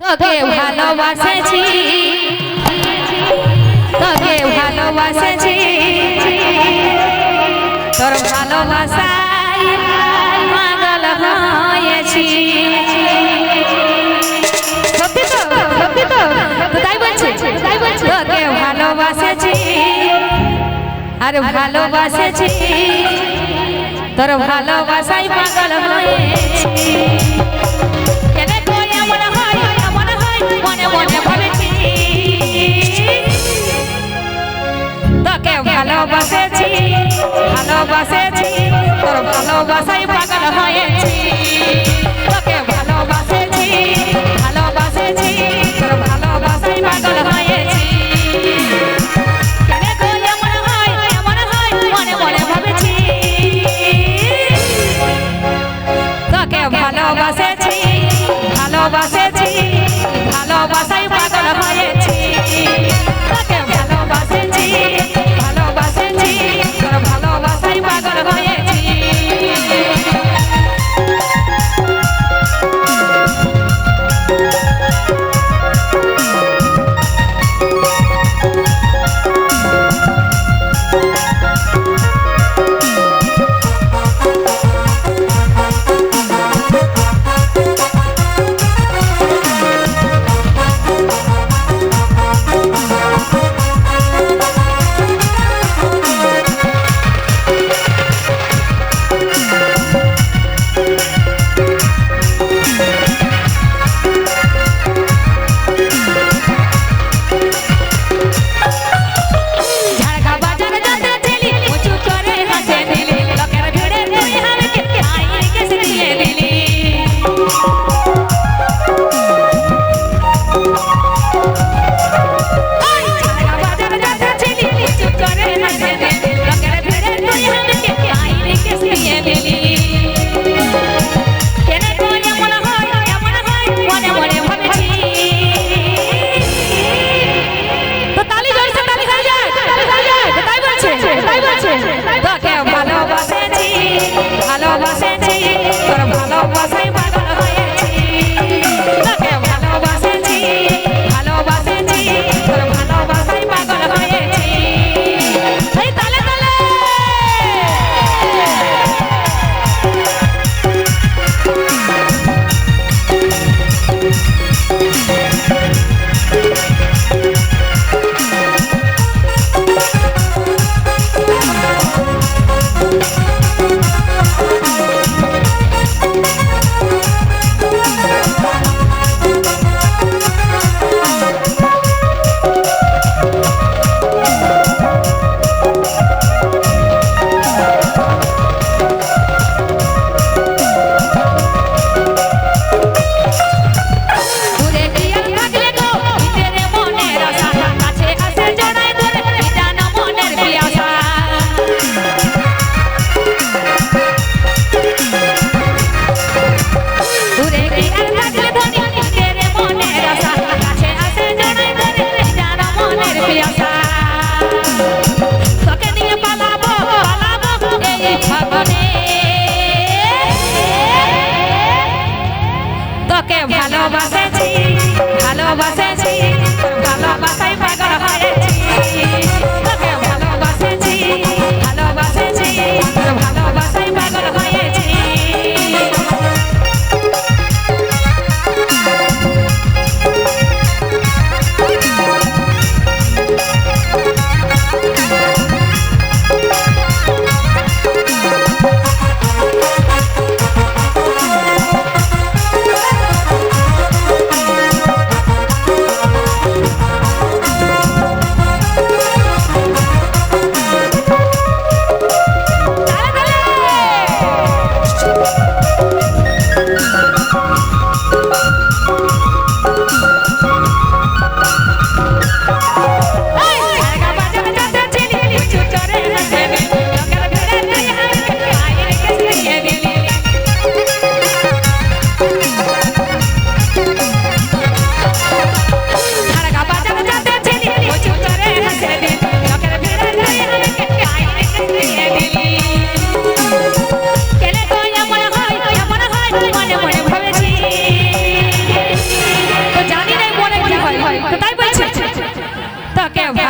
তোকে ভালোবাসেছি। তোকে ভালোবাসেছি। তোর ভালোবাসায় পাগল হয়েছি। সত্যি তো? সত্যি তো? তাই বলছে তাই বলছে? তোকে ভালোবাসেছি। আর ভালোবাসেছি। তোর ভালোবাসায় পাগল হয়েছি। মনে মনে ভাবেছি। তোকে ভালোবাসেছি ভালোবাসেছি তোর ভালোবাসায় পাগল হয়েছি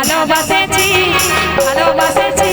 ভালোবাসেছি ভালোবাসেছি